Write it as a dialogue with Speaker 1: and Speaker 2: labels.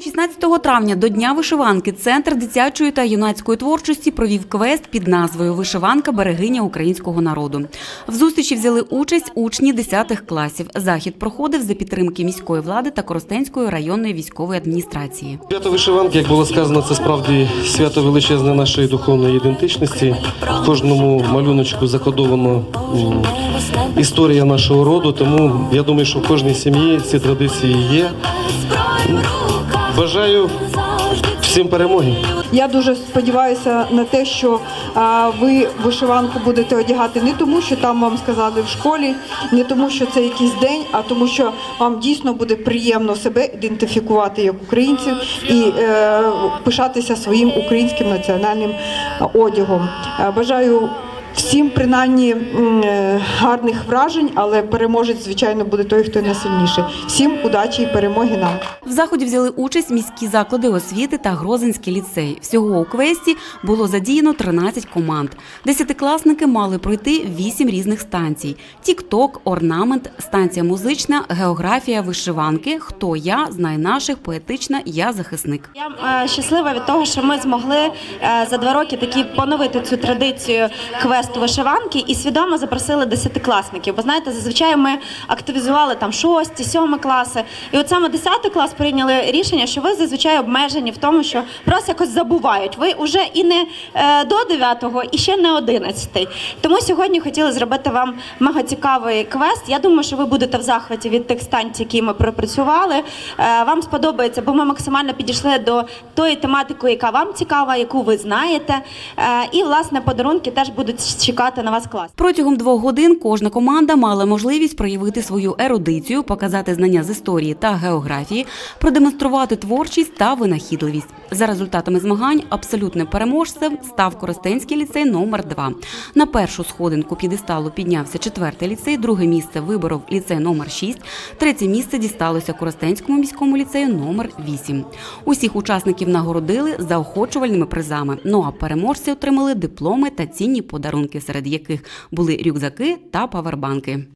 Speaker 1: 16 травня до Дня вишиванки Центр дитячої та юнацької творчості провів квест під назвою Вишиванка берегиня українського народу. В зустрічі взяли участь учні 10 класів. Захід проходив за підтримки міської влади та Коростенської районної військової адміністрації.
Speaker 2: Свято вишиванки, як було сказано, це справді свято величезне нашої духовної ідентичності. В кожному малюночку закодовано історія нашого роду. Тому я думаю, що в кожній сім'ї ці традиції є. Бажаю всім перемоги.
Speaker 3: Я дуже сподіваюся на те, що а, ви вишиванку будете одягати не тому, що там вам сказали в школі, не тому, що це якийсь день, а тому, що вам дійсно буде приємно себе ідентифікувати як українців і е, пишатися своїм українським національним одягом. Е, Бажаю. Всім принаймні е, гарних вражень, але переможець, звичайно, буде той, хто найсильніший. Всім удачі і перемоги нам.
Speaker 1: В заході взяли участь міські заклади освіти та Грозинський ліцей. Всього у квесті було задіяно 13 команд. Десятикласники мали пройти 8 різних станцій: тік-ток, орнамент, станція музична, географія, вишиванки. Хто я знає наших, поетична я захисник.
Speaker 4: Я е, щаслива від того, що ми змогли е, за два роки таки поновити цю традицію квесту вишиванки і свідомо запросили десятикласників. Бо знаєте, зазвичай ми активізували там шості, сьомі класи. І от саме десятий клас прийняли рішення, що ви зазвичай обмежені в тому, що про вас якось забувають. Ви вже і не е, до дев'ятого, і ще не одинадцятий. Тому сьогодні хотіли зробити вам мега цікавий квест. Я думаю, що ви будете в захваті від тих станцій, які ми пропрацювали. Е, Вам сподобається, бо ми максимально підійшли до тої тематики, яка вам цікава, яку ви знаєте. Е, І власне подарунки теж будуть чекати на вас клас.
Speaker 1: Протягом двох годин кожна команда мала можливість проявити свою ерудицію, показати знання з історії та географії, продемонструвати творчість та винахідливість. За результатами змагань абсолютним переможцем став Коростенський ліцей номер 2 На першу сходинку п'єдесталу піднявся четвертий ліцей, друге місце виборов ліцей номер 6 третє місце дісталося Коростенському міському ліцею номер 8 Усіх учасників нагородили заохочувальними призами. Ну а переможці отримали дипломи та цінні подарунки, серед яких були рюкзаки та павербанки.